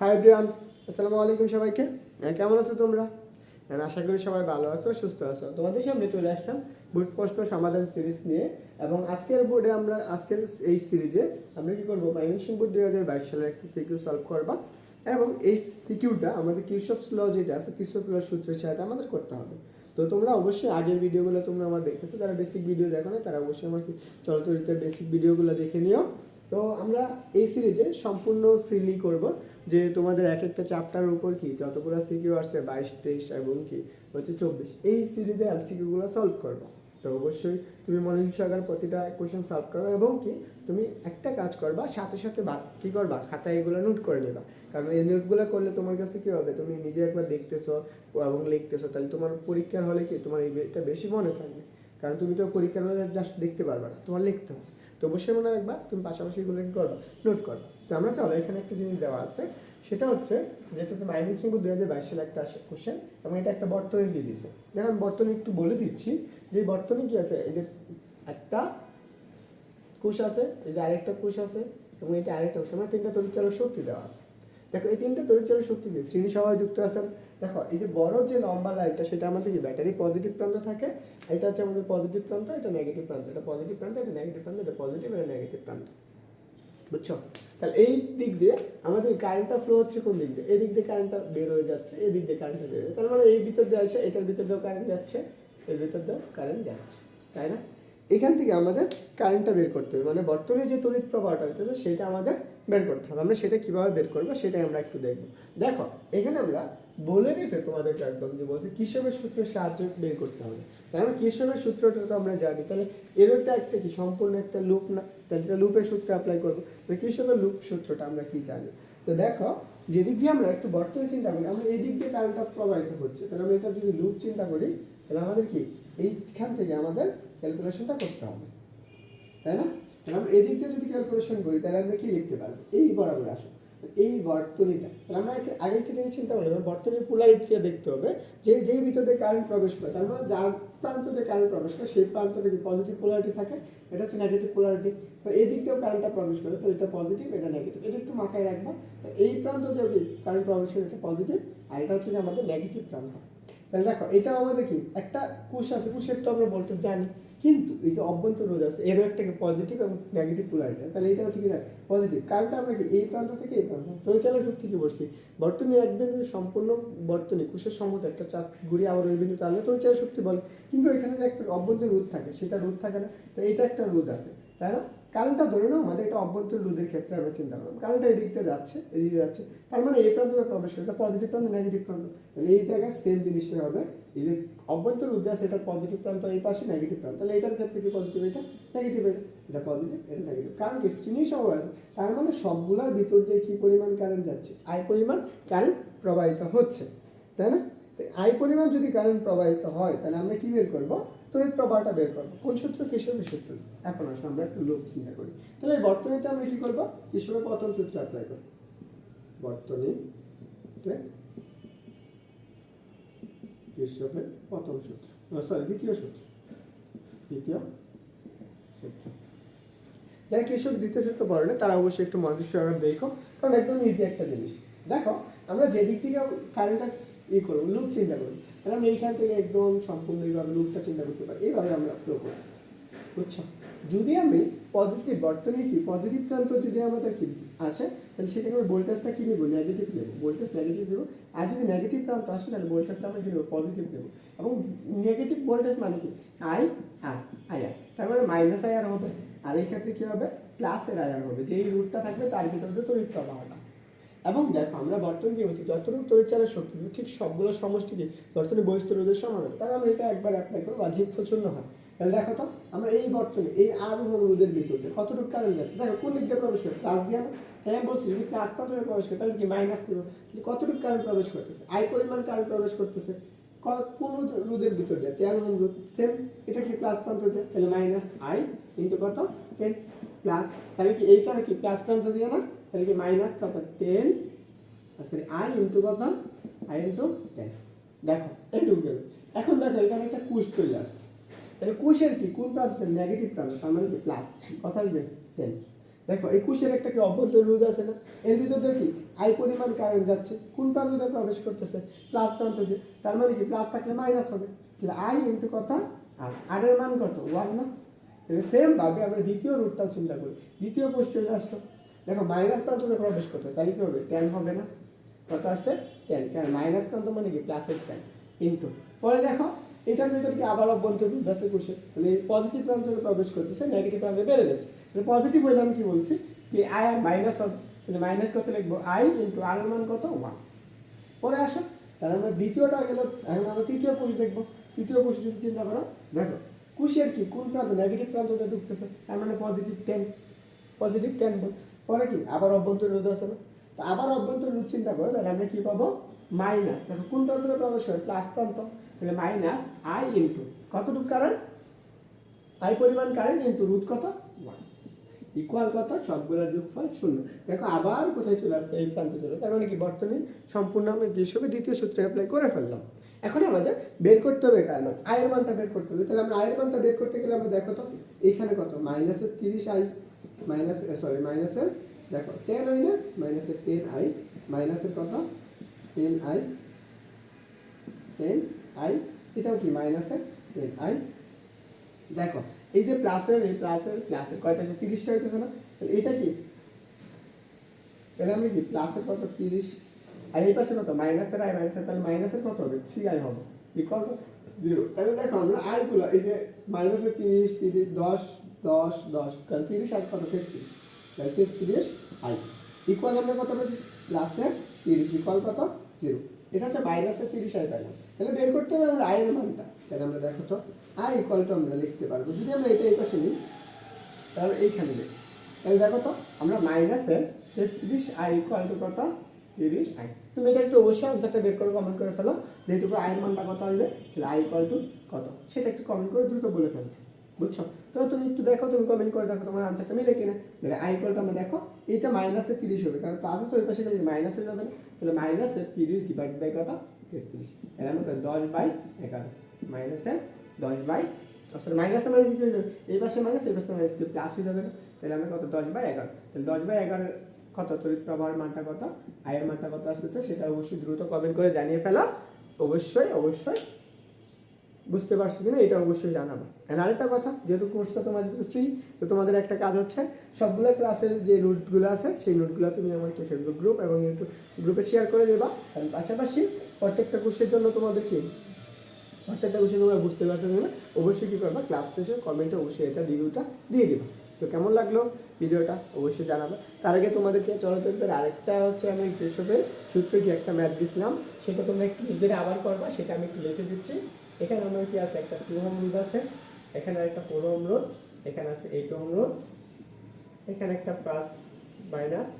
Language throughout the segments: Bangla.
হাই ব্রিয়ান আসসালামু আলাইকুম সবাইকে। হ্যাঁ, কেমন আছো তোমরা? হ্যাঁ, আশা করি সবাই ভালো আছো সুস্থ আছো। তোমাদের সামনে চলে আসলাম বুট প্রশ্ন সমাধান সিরিজ নিয়ে। এবং আজকের বোর্ডে আমরা আজকের এই সিরিজে আমরা কি করব? মাইনেশন বোর্ড দুই হাজার বাইশ সালের একটি সিকিউ সলভ করবা। এবং এই সিকিউটা আমাদের কৃষক ল যেটা আছে কৃষক ল সূত্রের সাথে আমাদের করতে হবে। তো তোমরা অবশ্যই আগের ভিডিওগুলো তোমরা আমার দেখেছ। যারা বেসিক ভিডিও দেখো না তারা অবশ্যই আমার চলতরিতের বেসিক ভিডিওগুলো দেখে নিও। তো আমরা এই সিরিজে সম্পূর্ণ ফ্রিলি করব। যে তোমাদের এক একটা চ্যাপ্টারের উপর কি? যতগুলো সিকিউ আসছে, বাইশ, তেইশ এবং কি? হচ্ছে চব্বিশ। এই সিরিজে আর সিকিউগুলো সলভ করব। তো অবশ্যই তুমি মনোযোগ সহকারে প্রতিটা কোশ্চেন সলভ করো এবং কি? তুমি একটা কাজ করবা, সাথে সাথে কী করবা? খাতায় এগুলো নোট করে নেবা। কারণ এই নোটগুলো করলে তোমার কাছে কী হবে? তুমি নিজে একবার দেখতেছো এবং লিখতেছো, তাহলে তোমার পরীক্ষার হলে কি তোমার এটা বেশি মনে থাকবে। কারণ তুমি তো পরীক্ষার হলে জাস্ট দেখতে পারবে না, তোমার লিখতে হবে। তো অবশ্যই মনে রাখবা, তুমি পাশাপাশি এগুলো করবা নোট করবা। আমরা চলো, এখানে একটা জিনিস দেওয়া আছে। সেটা হচ্ছে যেটা হচ্ছে মাইনিং সিংহ দু হাজার বাইশ সালে একটা কোশ্চেন এবং এটা একটা বর্তনী দিয়ে দিয়েছে। দেখেন বর্তনী একটু বলে দিচ্ছি। যে বর্তনী কি আছে? এই যে একটা কোষ আছে, এই যে আরেকটা কোষ আছে এবং এটা আরেকটা কোষ। আমার তিনটা তরিচালক শক্তি দেওয়া আছে। দেখো, এই তিনটা তরিচালক শক্তি দিয়ে শ্রেণি সবাই যুক্ত আছেন। দেখো, এই যে বড় যে লম্বা লাইনটা, সেটা আমাদের কি ব্যাটারি পজিটিভ প্রান্ত থাকে? এটা হচ্ছে আমাদের পজিটিভ প্রান্ত, এটা নেগেটিভ প্রান্ত। এটা পজিটিভ প্রান্ত, এটা নেগেটিভ প্রান্ত, এটা পজিটিভ, এটা নেগেটিভ প্রান্ত। বুঝছ? তাহলে এই দিক দিয়ে আমাদের কারেন্টটা ফ্লো হচ্ছে কোন দিক দিয়ে? এই দিক দিয়ে কারেন্টটা বের হয়ে যাচ্ছে, এই দিক দিয়ে কারেন্টটা বের হয়ে তার মানে এই ভিতর দিয়ে আসছে এটার ভিতর দিয়েও কারেন্ট যাচ্ছে, এর ভিতর দিয়েও কারেন্ট যাচ্ছে, তাই না? এখান থেকে আমাদের কারেন্টটা বের করতে হবে মানে বর্তমানে যে তড়িৎ প্রবাহটা হইতেছে, সেটা আমাদের বের করতে হবে। আমরা সেটা কীভাবে বের করব, সেটাই আমরা একটু দেখব। দেখো, এখানে আমরা বলে দিয়েছে তোমাদেরকে একদম যে বলছে কিসবের সূত্রের সাহায্যে বের করতে হবে। তাই আমরা সূত্রটা তো আমরা জানি? তাহলে এরটা একটা কি? সম্পূর্ণ একটা লুপ না? তাহলে এটা লুপের সূত্র অ্যাপ্লাই করব। তো কিসবের লুপ সূত্রটা আমরা কি জানি? তো দেখো, যেদিক দিয়ে আমরা একটু বর্তমানে চিন্তা করি, আমরা এই দিক দিয়ে কারেন্টটা প্রবাহিত হচ্ছে, তাহলে আমরা এটা যদি লুপ চিন্তা করি, তাহলে আমাদের কি? এইখান থেকে আমাদের ক্যালকুলেশনটা করতে হবে। তাই না? তাহলে আমরা এদিক দিয়ে যদি ক্যালকুলেশন করি, তাহলে আমরা কি লিখতে পারব? এই বরাবর আসো এই বর্তনীটা, তাহলে আমরা আগে থেকে চিন্তা করলাম, বর্তনীর পোলারিটিটা দেখতে হবে, যে, যেই ভিতরে কারেন্ট প্রবেশ করে, তার মানে যার প্রান্ত দিয়ে কারেন্ট প্রবেশ করে, সেই প্রান্ত থেকে পজিটিভ পোলারিটি থাকে? এটা হচ্ছে নেগেটিভ পোলারিটি তো এই দিক দিয়েও কারেন্টটা প্রবেশ করে তো এটা পজিটিভ এটা নেগেটিভ এটা একটু মাথায় রাখবা, তো এই প্রান্ত দিয়ে কারেন্ট প্রবেশ করে, এটা পজিটিভ আর এটা হচ্ছে আমাদের নেগেটিভ প্রান্ত। তাহলে দেখো এটা আমাদের কি? একটা কুশ আছে কুশের তো আমরা ভোল্টেজ জানি। কিন্তু এই যে অভ্যন্তর রোধ আছে এরও একটা পজিটিভ এবং নেগেটিভ পোলারিটি তাহলে এটা হচ্ছে কি না? পজিটিভ কারণটা আমরা কি, এই প্রান্ত থেকে এই প্রান্ত? তরিচালক শক্তি কি বলছি? বর্তনী এক বিন্দু সম্পূর্ণ বর্তনী কুশের সম্মত একটা চাষ ঘুরে আবার ওই বিন্দু তাহলে তরিচালক শক্তি বলে। কিন্তু এখানে যে একটা অভ্যন্তর রোধ থাকে, সেটা রোধ থাকে না। তো এটা একটা রোধ আছে, তাই না? কারণটা ধরে নাও, আমাদের একটা অভ্যন্তর রোধের ক্ষেত্রে আমরা চিন্তা করলাম। কারণটা এদিকটা যাচ্ছে, এদিকে যাচ্ছে। তার মানে এই প্রান্তটা প্রবেশ করে এটা পজিটিভ প্রান্ত নেগেটিভ প্রান্ত। তাহলে এই জায়গায় সেম জিনিসটাই হবে, এই যে অভ্যন্তর রোধ আছে এটা পজিটিভ প্রান্ত, এই পাশে নেগেটিভ প্রান্ত। তাহলে এটার ক্ষেত্রে কি পজিটিভ এটা নেগেটিভ এটা? এটা পজিটিভ এটা নেগেটিভ কারণ কি, শ্রেণি সহ আছে, তার মানে সবগুলোর ভিতর দিয়ে কী পরিমাণ কারেন্ট যাচ্ছে? আয় পরিমাণ কারেন্ট প্রবাহিত হচ্ছে, তাই না? আই পরিমাণ যদি কারেন্ট প্রবাহিত হয়, তাহলে আমরা কি বের করব? তড়িৎ প্রবাহটা বের করব। কোন সূত্র? কিসবের সূত্র? এখন আসলে আমরা একটু লোক চিন্তা করি। তাহলে এই বর্তনীতে আমরা কি করব? কিসবের প্রথম সূত্র অ্যাপ্লাই করব? বর্তনীতে কিসবের প্রথম সূত্র। সরি দ্বিতীয় সূত্র। দ্বিতীয় সূত্র। যারা কৃষক দ্বিতীয় সূত্র পড়ে না, তারা অবশ্যই একটু সহকারে দেখো, কারণ একদম ইজি একটা জিনিস। দেখো, আমরা যে দিক থেকে কারেন্টটা ই করব লুপ চিন্তা করি তাহলে আমরা এইখান থেকে একদম সম্পূর্ণ এইভাবে লুপটা চিন্তা করতে পারি। এইভাবে আমরা ফ্লো করতেছি। বুঝছ? যদি আমি পজিটিভ বর্তমানে কি? পজিটিভ প্রান্ত যদি আমাদের কি আসে, তাহলে সেখানে আমরা ভোল্টেজটা কি নেব? নেগেটিভ নেব। ভোল্টেজ নেগেটিভ নেব। আর যদি নেগেটিভ প্রান্ত আসে, তাহলে ভোল্টেজটা আমরা কি নেব? পজিটিভ নেব। এবং নেগেটিভ ভোল্টেজ মানে কি? আই আর আই আর তার মানে মাইনাস আই আর হবে। আর এই ক্ষেত্রে কী হবে? প্লাসের আয়ার হবে। যেই রুটটা থাকবে, তার ভিতরে তড়িৎ প্রবাহটা। এবং দেখো, আমরা বর্তমানে কি বলছি? যতটুকু তড়িৎচালের শক্তি ঠিক সবগুলো সমষ্টিকে বর্তমানে বহিস্থ রোধের সমান হবে তাহলে আমরা এটা একবার অ্যাপ্লাই করব জিপ শূন্য হয়। তাহলে দেখো তো, আমরা এই বর্তমানে এই আর রোধের ভিতরে কতটুকু কারেন্ট যাচ্ছে দেখো, কোন দিক দিয়ে প্রবেশ করে প্লাস দিয়ে না তাই আমি বলছি, যদি প্লাস প্রান্তে প্রবেশ করে, তাহলে কি মাইনাস দেবো তাহলে কতটুকু কারেন্ট প্রবেশ করতেছে? আই পরিমাণ কারেন্ট প্রবেশ করতেছে। কোন রোধের ভিতর দিয়ে? ওহম রোধ সেম এটা কি প্লাস প্রান্ত তাহলে মাইনাস আই ইন্টু কত? টেন প্লাস তাহলে কি এইটা কি প্লাস প্রান্ত দিয়ে না? তাহলে কি মাইনাস কত? টেন সরি আই ইন্টু কত? আই ইন্টু টেন দেখো এইটুকু গেল। এখন দেখো, এখানে একটা কুশ চলে আসছে। তাহলে কুশের কি? কোন প্রান্ত? নেগেটিভ প্রান্ত, তার মানে কি প্লাস কত আসবে? টেন দেখো, এই কুশের একটা কি অভ্যন্তর রোধ আছে না? এর ভিতর কি? আই পরিমাণ কারেন্ট যাচ্ছে। কোন প্রান্ত দিয়ে প্রবেশ করতেছে? প্লাস প্রান্ত দিয়ে। তার মানে কি? প্লাস থাকলে মাইনাস হবে। তাহলে আই ইন্টু কত? আর আর মান কত? ওয়ান না? তাহলে সেম ভাবে আমরা দ্বিতীয় রুটটাও চিন্তা করি। দ্বিতীয় কোষ চলে আসলো। দেখো মাইনাস প্রান্ত দিয়ে প্রবেশ করতে হবে তাহলে কি হবে? টেন হবে না। কত আসছে টেন কেন? মাইনাস প্রান্ত মানে কি? প্লাসের টেন ইন্টু পরে দেখো, এটার ভিতরে কি আবার অভ্যন্তর রূপ আছে কোষে মানে পজিটিভ প্রান্তে প্রবেশ করতেছে নেগেটিভ প্রান্তে বেড়ে যাচ্ছে। তাহলে পজিটিভ হইলে আমি কি বলছি? কি আই আর মাইনাস তাহলে মাইনাস কত লিখব আই ইন্টু আর মান কত? ওয়ান পরে আসো, তাহলে আমরা দ্বিতীয়টা গেল এখন আমরা তৃতীয় কোষ দেখব। তৃতীয় কোষ যদি চিন্তা করো, দেখো কোষের কি, কোন প্রান্ত? নেগেটিভ প্রান্ততে ঢুকতেছে, তার মানে পজিটিভ টেন পজিটিভ টেন পরে কি? আবার অভ্যন্তর রোধ না তো আবার অভ্যন্তর রোধ চিন্তা করো, তাহলে আমরা কি পাবো? মাইনাস দেখো, কোন প্রান্ততে প্রবেশ করে? প্লাস প্রান্ত। তাহলে মাইনাস আই ইন্টু কতটুকু কারেন্ট আই পরিমাণ কারেন্ট ইন্টু রুট কত? ওয়ান ইকুয়াল কত? সবগুলোর যোগফল শূন্য। দেখো, আবার কোথায় চলে আসছে? এই প্রান্তে চলে তার মানে কি? বর্তমানে সম্পূর্ণ আমরা যে হিসেবে দ্বিতীয় সূত্রে অ্যাপ্লাই করে ফেললাম। এখন আমাদের বের করতে হবে কার মান আয়ের মানটা বের করতে হবে। তাহলে আমরা আয়ের মানটা বের করতে গেলে আমরা দেখো তো এখানে কত? মাইনাসের তিরিশ আই মাইনাস সরি মাইনাসের দেখো টেন আই না? মাইনাসের টেন আই মাইনাসের কত? টেন আই টেন আই এটাও কি? মাইনাসের টেন আই দেখো, এই যে প্লাসের এই প্লাসের প্লাসের কয়টা তিরিশটা হইতেছে না? এটা কি? তাহলে আমি কি প্লাসের কত? তিরিশ আর এই পাশে কত? মাইনাসের আই মাইনাসের, তাহলে মাইনাসের কত হবে? থ্রি আই হবে। ইকুয়াল জিরো তাহলে দেখো, আমরা আইগুলো এই যে মাইনাসের তিরিশ তিরিশ, দশ দশ দশ, তাহলে তিরিশ আর কত? তেত্রিশ। তাহলে তেত্রিশ আই ইকুয়াল আমরা কত পেয়েছি? প্লাসের তিরিশ ইকুয়াল কত? জিরো এটা হচ্ছে মাইনাসের তিরিশ আই পাইলাম। তাহলে বের করতে হবে আমরা আয়ের মানটা। তাহলে আমরা দেখো তো আই ইকুয়ালটা আমরা লিখতে পারব। যদি আমরা এটা এই পাশে নিই, তাহলে এইখানে লিখি। তাহলে দেখো তো, আমরা মাইনাসের তেত্রিশ আই ইকুয়াল টু কত? তিরিশ আই তুমি এটা একটু অবশ্যই আনসারটা বের করে কমেন্ট করে ফেলো। যেহেতু আয়ের মানটা কত আসবে? তাহলে আই ইকুয়াল টু কত? সেটা একটু কমেন্ট করে দ্রুত বলে ফেলো। বুঝছ? তো তুমি একটু দেখো, তুমি কমেন্ট করে দেখো তোমার আনসারটা মিলে কিনা। তাহলে আই ইকুয়ালটা আমরা দেখো, এইটা মাইনাসের তিরিশ হবে। কারণ প্লাস তো ওই পাশে গেলে মাইনাস হয়ে যাবে তাহলে মাইনাসের তিরিশ ডিভাইড বাই কত? তেত্রিশ। তাহলে আমরা দশ বাই এগারো। মাইনাসের দশ বাই সরি মাইনাসে মাইনাস এই পাশে মাইনাস এই পাশে মাইনাস প্লাস হয়ে যাবে তাহলে আমরা কত? দশ বাই এগারো। তাহলে দশ বাই এগারো কত তড়িৎ প্রবাহের মানটা কত? আয়ের মানটা কত আসতেছে? সেটা অবশ্যই দ্রুত কমেন্ট করে জানিয়ে ফেলা। অবশ্যই অবশ্যই। বুঝতে পারছ কিনা? এটা অবশ্যই জানাব। আর আরেকটা কথা, যেহেতু কোর্সটা তোমাদের ফ্রি তো তোমাদের একটা কাজ হচ্ছে, সবগুলো ক্লাসের যে নোটগুলো আছে, সেই নোটগুলো তুমি আমাকে ফেসবুক গ্রুপ এবং ইউটিউব গ্রুপে শেয়ার করে দেবা। আর পাশাপাশি প্রত্যেকটা কোর্সের জন্য তোমাদের কি প্রত্যেকটা বিষয় তোমরা বুঝতে পারছ কিনা? অবশ্যই কী করবা? ক্লাস শেষে কমেন্টে অবশ্যই এটা রিভিউটা দিয়ে দিবা। তো কেমন লাগল ভিডিওটা? অবশ্যই জানাবে। তার আগে তোমাদেরকে চলচ্চিত্রের আরেকটা হচ্ছে আমি কৃষকের সূত্রে কি একটা ম্যাথ দিছিলাম। সেটা তোমরা একটু নিজেরা আবার করবা, সেটা আমি একটু লিখে দিচ্ছি। এখানে আমার কি আছে? একটা টু হোম রোড আছে। এখানে একটা ফোর হোম রোড এখানে আছে এইট হোম রোড এখানে একটা প্লাস মাইনাস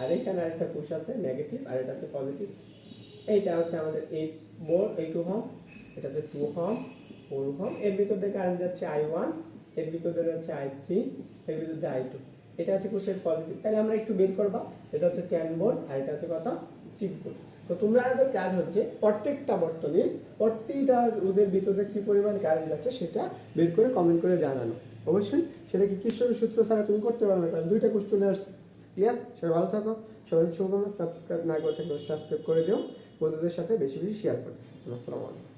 আর এখানে আরেকটা পুশ আছে নেগেটিভ আর এটা হচ্ছে পজিটিভ এইটা হচ্ছে আমাদের এইট মোর এই টু হোম এটা হচ্ছে টু হোম ফোর হোম এর ভিতর দিয়ে কারেন্ট যাচ্ছে আই ওয়ান এর ভিতর যাচ্ছে আই থ্রি এর ভিতর আই টু এটা হচ্ছে কোষের পজিটিভ তাহলে আমরা একটু বের করবা। এটা হচ্ছে টেন ভোল্ট আর এটা হচ্ছে কথা সিক্স ভোল্ট তো তোমরা আমাদের কাজ হচ্ছে প্রত্যেকটা বর্তনীর প্রত্যেকটা রোদের ভিতরে কি পরিমাণ কারেন্ট যাচ্ছে সেটা বের করে কমেন্ট করে জানানো। অবশ্যই সেটা কি কিশোরের সূত্র ছাড়া তুমি করতে পারবে কারণ দুইটা কোশ্চেন আসছে। ক্লিয়ার সবাই ভালো থাকো। সবাই শুভকামনা সাবস্ক্রাইব না করে থাকলে সাবস্ক্রাইব করে দিও। বন্ধুদের সাথে বেশি বেশি শেয়ার করো। আসসালামু আলাইকুম।